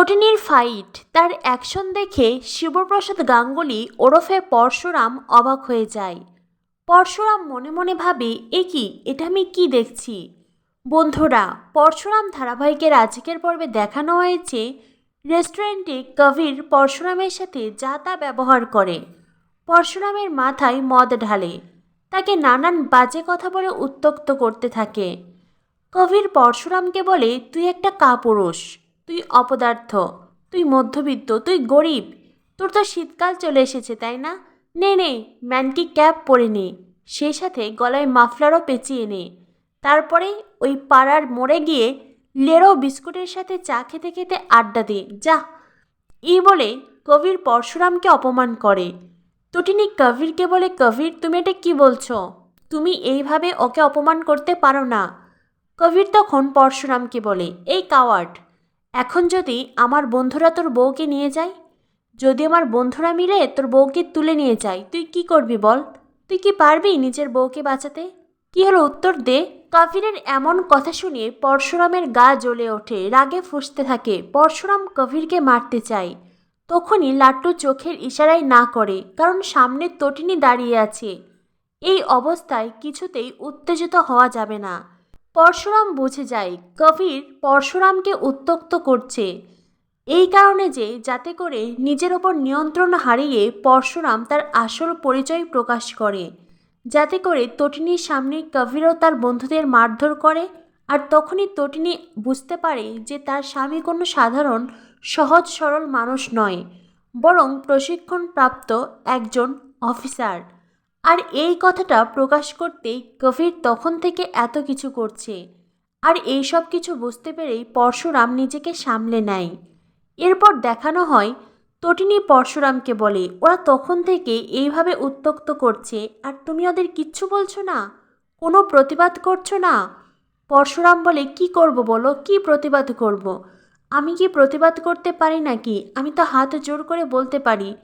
তটিনীর fight, তার action দেখে শিবপ্রসাদ গাঙ্গুলি ওরফে পরশুরাম অবাক হয়ে যায়। পরশুরাম মনে মনে ভাবে, এ কি? এটা আমি কি দেখছি? বন্ধুরা, পরশুরাম ধারাবাহিকের আজকের পর্বে দেখানো হয়েছে। রেস্টুরেন্টে কবির পরশুরামের সাথে যা তা ব্যবহার করে। পরশুরামের মাথায় মদ ঢালে। তাকে নানান বাজে কথা বলে উত্তক্ত করতে থাকে। কবির পরশুরামকে বলে, তুই একটা কাপুরুষ। তুই অপদার্থ, তুই মধ্যবিত্ত, তুই গরিব। তোর তো শীতকাল চলে এসেছে, তাই না? নে নে, ম্যান্টি ক্যাপ পরে নে। সেই সাথে গলায় মাফলারও পেঁচিয়ে নে। তারপরে ওই পাড়ার মোড়ে গিয়ে লেরো বিস্কুটের সাথে চা খেতে খেতে আড্ডা দে, যা। এই বলে কবির পরশুরামকে অপমান করে। তটিনী কবিরকে বলে, কবির, তুমি এটা কি বলছো? তুমি এইভাবে ওকে অপমান করতে পারো না। কবির তখন পরশুরামকে বলে, এই কাওয়ার্ড এখন যদি আমার বন্ধুরা তোর বউকে নিয়ে যায়? যদি আমার বন্ধুরা মিলে তোর বউকে তুলে নিয়ে যায়, তুই কি করবি বল? তুই কি পারবি নিজের বউকে বাঁচাতে? কি হলো উত্তর দে। কবিরের এমন কথা শুনে পরশুরামের গা জ্বলে ওঠে, রাগে ফুঁসতে থাকে। পরশুরাম কবিরকে মারতে চায়। তখনই লাট্টু চোখের ইশারায় না করে, কারণ সামনে তটিনী দাঁড়িয়ে আছে। এই অবস্থায় কিছুতেই উত্তেজিত হওয়া যাবে না। পরশুরাম বুঝে যায় কবির পরশুরামকে উত্তক্ত করছে। এই কারণে যে, যাতে করে নিজের ওপর নিয়ন্ত্রণ হারিয়ে পরশুরাম তার আসল পরিচয় প্রকাশ করে। যাতে করে তটিনীর সামনে কবিরও তার বন্ধুদের মারধর করে, আর তখনই তটিনী বুঝতে পারে যে তার স্বামী কোনো সাধারণ, সহজ, সরল মানুষ নয়, বরং প্রশিক্ষণপ্রাপ্ত একজন অফিসার। আর এই কথাটা প্রকাশ করতেই কবির তখন থেকে এত কিছু করছে। আর এই সব কিছু বুঝতে পেরেই পরশুরাম নিজেকে সামলে নেয়। এরপর দেখানো হয়, তটিনী পরশুরামকে বলে, ওরা তখন থেকে এইভাবে উত্তক্ত করছে, আর তুমি ওদের কিচ্ছু বলছো না? কোনো প্রতিবাদ করছ না? পরশুরাম বলে, কি করব বলো? কি প্রতিবাদ করব। আমি কি প্রতিবাদ করতে পারি নাকি? আমি তো হাত জোর করে বলতে পারি।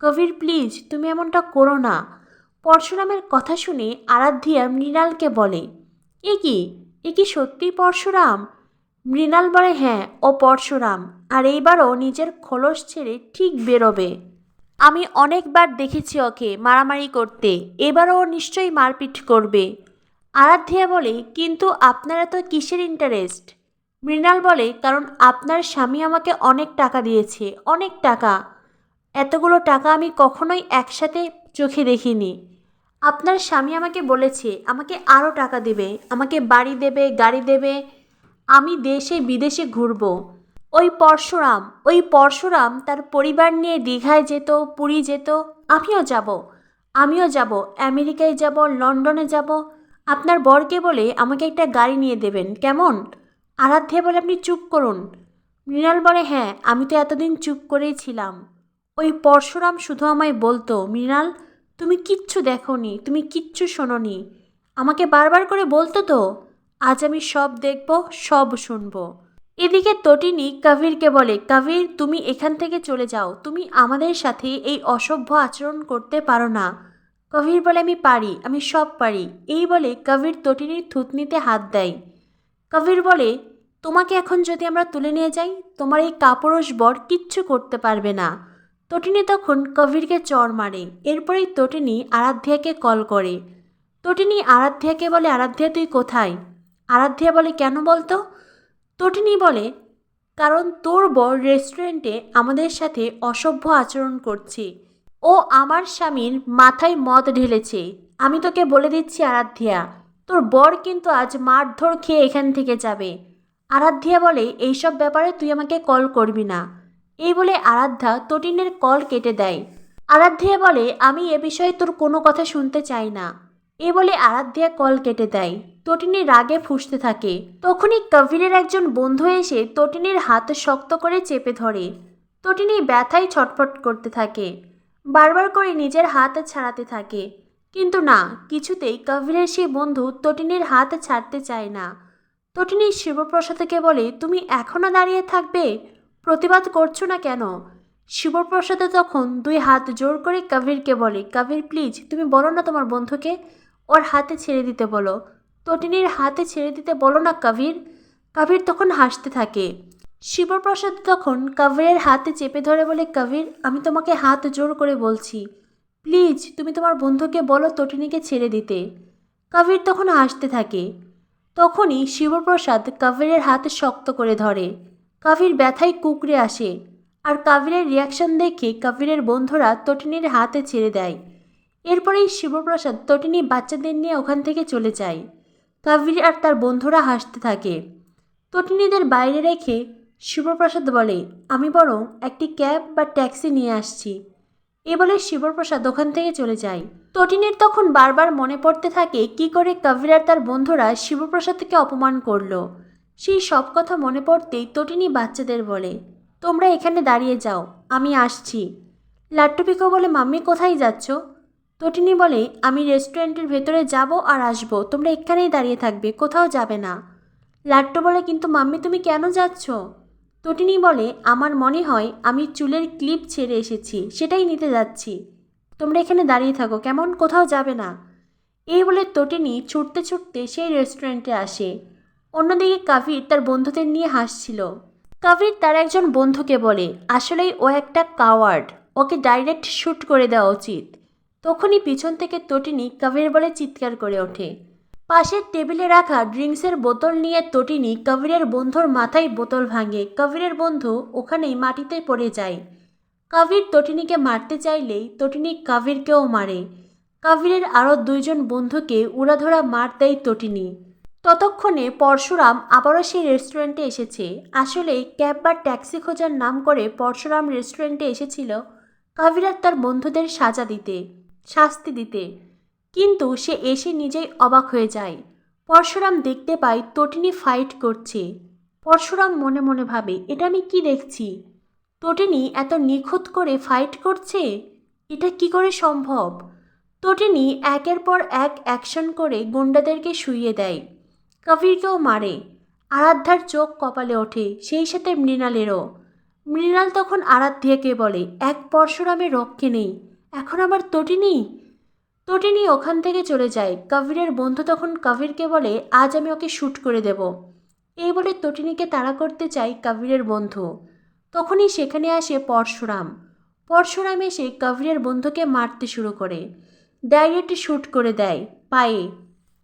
কবির প্লিজ, তুমি এমনটা করো না। পরশুরামের কথা শুনে আরাধ্যা মৃণালকে বলে, এ কি? এ কি সত্যি পরশুরাম? মৃণাল বলে হ্যাঁ ও পরশুরাম, আর এইবারও নিজের খোলস ছেড়ে ঠিক বেরোবে। আমি অনেকবার দেখেছি ওকে মারামারি করতে, এবারও ও নিশ্চয়ই মারপিট করবে। আরাধ্যা বলে, কিন্তু আপনারা তো কিসের ইন্টারেস্ট মৃণাল বলে, কারণ আপনার স্বামী আমাকে অনেক টাকা দিয়েছে, অনেক টাকা। এতগুলো টাকা আমি কখনোই একসাথে চোখে দেখিনি। আপনার স্বামী আমাকে বলেছে, আমাকে আরও টাকা দেবে, আমাকে বাড়ি দেবে, গাড়ি দেবে। আমি দেশে বিদেশে ঘুরব। ওই পরশুরাম ওই পরশুরাম তার পরিবার নিয়ে দীঘায় যেত, পুরী যেত। আমিও যাব আমিও যাব, আমেরিকায় যাব, লন্ডনে যাব। আপনার বরকে বলে আমাকে একটা গাড়ি নিয়ে দেবেন, কেমন? আরাধ্যা বলে, আপনি চুপ করুন। মৃণাল বলে হ্যাঁ আমি তো এতদিন চুপ করেই ছিলাম। ওই পরশুরাম শুধু আমায় বলতো, মৃণাল তুমি কিচ্ছু দেখোনি, তুমি কিচ্ছু শোনোনি। আমাকে বারবার করে বলতো তো, আজ আমি সব দেখব, সব শুনব। এদিকে তটিনী কবিরকে বলে কবির তুমি এখান থেকে চলে যাও, তুমি আমাদের সাথে এই অসভ্য আচরণ করতে পারো না। কবির বলে, আমি পারি, আমি সব পারি। এই বলে কবির তটিনীর থুতনিতে হাত দেয়। কবির বলে, তোমাকে এখন যদি আমরা তুলে নিয়ে যাই, তোমার এই কাপড়স বর কিচ্ছু করতে পারবে না। তটিনী তখন কবিরকে চর মারে। এরপরেই তটিনী আরাধ্যাকে কল করে। তটিনী আরাধ্যাকে বলে আরাধ্যা তুই কোথায়? আরাধ্যা বলে, কেন বলতো? তটিনী বলে, কারণ তোর বর রেস্টুরেন্টে আমাদের সাথে অসভ্য আচরণ করছে। ও আমার স্বামীর মাথায় মদ ঢেলেছে। আমি তোকে বলে দিচ্ছি আরাধ্যা তোর বর কিন্তু আজ মারধর খেয়ে এখান থেকে যাবে। আরাধ্যা বলে, এইসব ব্যাপারে তুই আমাকে কল করবি না। এই বলে আরাধ্যা তটিনের কল কেটে দেয়। আরাধ্যা বলে, আমি এ বিষয়ে তোর কোনো কথা শুনতে চাই না। এ বলে আরাধ্যা কল কেটে দেয়। তটিনী রাগে ফুঁসতে থাকে। তখনই কবিরের একজন বন্ধু এসে তটিনীর হাত শক্ত করে চেপে ধরে। তটিনী ব্যথায় ছটফট করতে থাকে। বারবার করে নিজের হাত ছাড়াতে থাকে। কিন্তু না, কিছুতেই কবিরের সেই বন্ধু তটিনীর হাত ছাড়তে চায় না। তটিনী শিবপ্রসাদকে বলে, তুমি এখনও দাঁড়িয়ে থাকবে? প্রতিবাদ করছ না কেন? শিবপ্রসাদে তখন দুই হাত জোর করে কবিরকে বলে, কবির প্লিজ তুমি বলো না তোমার বন্ধুকে? ওর হাতে ছেড়ে দিতে বলো। তটিনীর হাতে ছেড়ে দিতে বলো না কবির? কবির তখন হাসতে থাকে। শিবপ্রসাদ তখন কবিরের হাতে চেপে ধরে বলে, কবির, আমি তোমাকে হাত জোর করে বলছি। প্লিজ তুমি তোমার বন্ধুকে বলো তটিনীকে ছেড়ে দিতে। কবির তখন হাসতে থাকে। তখনই শিবপ্রসাদ কাবিরের হাত শক্ত করে ধরে। কাবির ব্যথায় কুকড়ে আসে আর কাবিরের রিয়াকশন দেখে কাবিরের বন্ধুরা তটিনীর হাতে ছেড়ে দেয়। এরপরেই শিবপ্রসাদ তটিনী বাচ্চাদের নিয়ে ওখান থেকে চলে যায়। কাবির আর তার বন্ধুরা হাসতে থাকে। তটিনীদের বাইরে রেখে শিবপ্রসাদ বলে, আমি বরং একটি ক্যাব বা ট্যাক্সি নিয়ে আসছি। এ বলে শিবপ্রসাদ ওখান থেকে চলে যায়। তটিনীর তখন বারবার মনে পড়তে থাকে কি করে কবির আর তার বন্ধুরা শিবপ্রসাদকে অপমান করল। সেই সব কথা মনে পড়তেই তটিনী বাচ্চাদের বলে, তোমরা এখানে দাঁড়িয়ে যাও, আমি আসছি। লাট্টুপিকো বলে, মাম্মি, কোথায় যাচ্ছ? তটিনী বলে, আমি রেস্টুরেন্টের ভেতরে যাব আর আসব, তোমরা এখানেই দাঁড়িয়ে থাকবে, কোথাও যাবে না। লাট্টু বলে, কিন্তু মাম্মি, তুমি কেন যাচ্ছ? তটিনী বলে, আমার মনে হয় আমি চুলের ক্লিপ ছেড়ে এসেছি, সেটাই নিতে যাচ্ছি। তোমরা এখানে দাঁড়িয়ে থাকো, কেমন? কোথাও যাবে না। এই বলে তটিনী ছুটতে ছুটতে সেই রেস্টুরেন্টে আসে। অন্যদিকে কাবির তার বন্ধুদের নিয়ে হাসছিল। কাবির তার একজন বন্ধুকে বলে, আসলেই ও একটা কাওয়ার্ড। ওকে ডাইরেক্ট শ্যুট করে দেওয়া উচিত। তখনই পিছন থেকে তটিনী কাবির বলে চিৎকার করে ওঠে। পাশের টেবিলে রাখা ড্রিঙ্কসের বোতল নিয়ে তটিনী কবিরের বন্ধুর মাথায় বোতল ভাঙে। কবিরের বন্ধু ওখানেই মাটিতে পড়ে যায়। কাবির তটিনীকে মারতে চাইলেই তটিনী কাবিরকেও মারে। কাবিরের আরও দুইজন বন্ধুকে উড়াধরা মার দেয় তটিনী। ততক্ষণে পরশুরাম আবারও সেই রেস্টুরেন্টে এসেছে। আসলে ক্যাব বা ট্যাক্সি খোঁজার নাম করে পরশুরাম রেস্টুরেন্টে এসেছিল কাবির আর তার বন্ধুদের সাজা দিতে, শাস্তি দিতে। কিন্তু সে এসে নিজেই অবাক হয়ে যায়। পরশুরাম দেখতে পায় তটিনী ফাইট করছে। পরশুরাম মনে মনে ভাবে, এটা আমি কি দেখছি? তটিনী এত নিখুঁত করে ফাইট করছে? এটা কি করে সম্ভব? তটিনী একের পর এক অ্যাকশন করে গুন্ডাদেরকে শুইয়ে দেয়। কবিরকেও মারে। আরাধ্যার চোখ কপালে ওঠে, সেই সাথে মৃণালেরও। মৃণাল তখন আরাধ্যাকে বলে, এক পরশুরামের রক্ষে নেই। এখন আবার তটিনী? তটিনী ওখান থেকে চলে যায়। কবিরের বন্ধু তখন কবিরকে বলে, আজ আমি ওকে শ্যুট করে দেব। এই বলে তটিনীকে তাড়া করতে চায় কবিরের বন্ধু। তখনই সেখানে আসে পরশুরাম। পরশুরাম এসে কবিরের বন্ধুকে মারতে শুরু করে। ডাইরেক্ট শ্যুট করে দেয় পায়ে।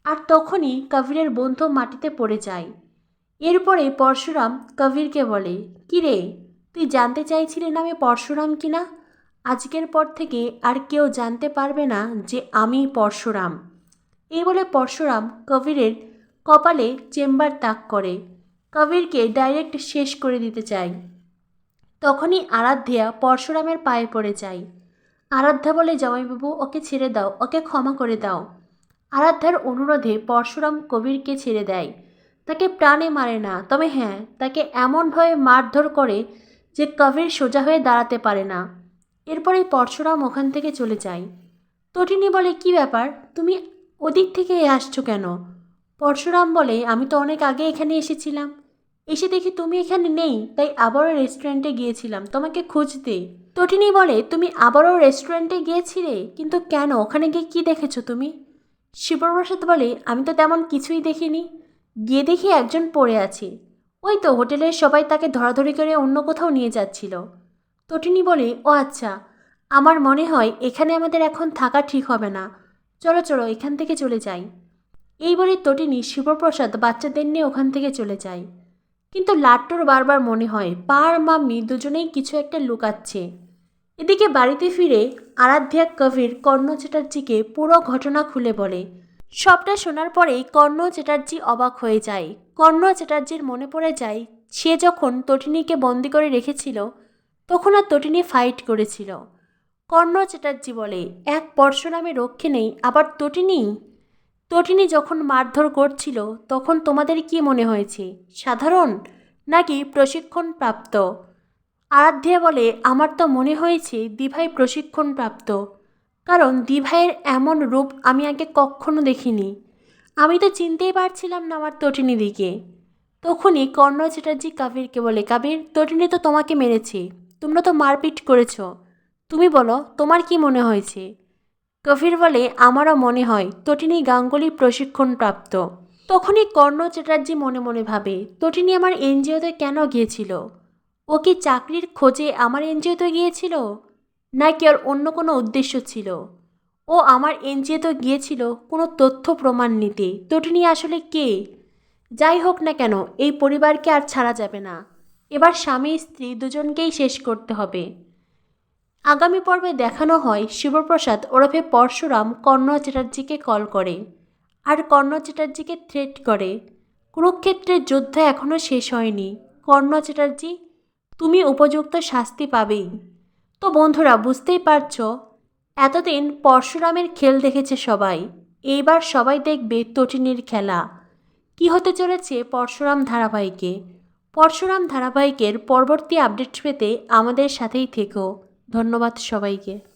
আর তখনই কবিরের বন্ধু মাটিতে পড়ে যায়। এরপরে পরশুরাম কবিরকে বলে, কিরে, তুই জানতে চাইছিলি না আমি পরশুরাম কিনা? আজকের পর থেকে আর কেউ জানতে পারবে না যে আমি পরশুরাম। এই বলে পরশুরাম কবিরের কপালে চেম্বার তাক করে। কবিরকে ডাইরেক্ট শেষ করে দিতে চায়। তখনই আরাধ্যা পরশুরামের পায়ে পড়ে যায়। আরাধ্যা বলে, জামাইবাবু, ওকে ছেড়ে দাও, ওকে ক্ষমা করে দাও। আরাধ্যার অনুরোধে পরশুরাম কবিরকে ছেড়ে দেয়। তাকে প্রাণে মারে না, তবে হ্যাঁ তাকে এমনভাবে মারধর করে যে কবির সোজা হয়ে দাঁড়াতে পারে না। এরপরেই পরশুরাম ওখান থেকে চলে যায়। তটিনী বলে, কি ব্যাপার? তুমি ওদিক থেকে আসছো কেন? পরশুরাম বলে, আমি তো অনেক আগে এখানে এসেছিলাম। এসে দেখি তুমি এখানে নেই, তাই আবারও রেস্টুরেন্টে গিয়েছিলাম। তোমাকে খুঁজতে। তটিনী বলে, তুমি আবারও রেস্টুরেন্টে গিয়েছিলে? কিন্তু কেন? ওখানে গিয়ে কী দেখেছ তুমি? শিবপ্রসাদ বলে, আমি তো তেমন কিছুই দেখিনি। গিয়ে দেখি একজন পড়ে আছে। ওই তো হোটেলের সবাই তাকে ধরাধরি করে অন্য কোথাও নিয়ে যাচ্ছিল। তটিনী বলে, ও আচ্ছা আমার মনে হয় এখানে আমাদের এখন থাকা ঠিক হবে না। চলো চলো, এখান থেকে চলে যাই। এই বলে তটিনী শিবপ্রসাদ বাচ্চাদের নিয়ে ওখান থেকে চলে যায়। কিন্তু লাট্টুর বারবার মনে হয় পা আর মাম্মি দুজনেই কিছু একটা লুকাচ্ছে। এদিকে বাড়িতে ফিরে আরাধ্যা কবির কর্ণ চ্যাটার্জিকে পুরো ঘটনা খুলে বলে। সবটা শোনার পরেই কর্ণ চ্যাটার্জি অবাক হয়ে যায়। কর্ণ চ্যাটার্জির মনে পড়ে যায়, সে যখন তটিনীকে বন্দি করে রেখেছিল, তখন আর তটিনী ফাইট করেছিল। কর্ণ চ্যাটার্জি বলে, এক পরশুরামে রক্ষে নেই, আবার তটিনী? তটিনী যখন মারধর করছিল, তখন তোমাদের কি মনে হয়েছে, সাধারণ নাকি প্রশিক্ষণপ্রাপ্ত? আরাধ্যা বলে, আমার তো মনে হয়েছে দিভাই প্রশিক্ষণপ্রাপ্ত। কারণ দিভাইয়ের এমন রূপ আমি আগে কখনো দেখিনি। আমি তো চিনতেই পারছিলাম না আমার তটিনী দিকে। তখনই কর্ণ চ্যাটার্জি কাবিরকে বলে কাবির তটিনী তো তোমাকে মেরেছে। তোমরা তো মারপিট করেছ। তুমি বলো, তোমার কি মনে হয়েছে? কবির বলে, আমারও মনে হয় তটিনী গাঙ্গুলি প্রশিক্ষণপ্রাপ্ত। তখনই কর্ণ চ্যাটার্জি মনে মনে ভাবে, তটিনী আমার এনজিওতে কেন গিয়েছিল? ও কি চাকরির খোঁজে আমার এনজিওতে গিয়েছিল? নাকি ওর অন্য কোনো উদ্দেশ্য ছিল? ও আমার এনজিওতে গিয়েছিল কোনো তথ্য প্রমাণ নিতে। তটিনী আসলে কে? যাই হোক না কেন, এই পরিবারকে আর ছাড়া যাবে না। এবার স্বামী, স্ত্রী দুজনকেই শেষ করতে হবে। আগামী পর্বে দেখানো হয় শিবপ্রসাদ ওরফে পরশুরাম কর্ণ চ্যাটার্জিকে কল করে আর কর্ণ চ্যাটার্জিকে থ্রেট করে। কুরুক্ষেত্রের যুদ্ধ এখনও শেষ হয়নি। কর্ণ চ্যাটার্জি তুমি উপযুক্ত শাস্তি পাবেই। তো বন্ধুরা, বুঝতেই পারছ, এতদিন পরশুরামের খেল দেখেছে সবাই। এইবার সবাই দেখবে তটিনীর খেলা। কি হতে চলেছে পরশুরাম ধারাবাহিকে? পরশুরাম ধারাবাহিকের পরবর্তী আপডেট পেতে আমাদের সাথেই থেকো। ধন্যবাদ সবাইকে।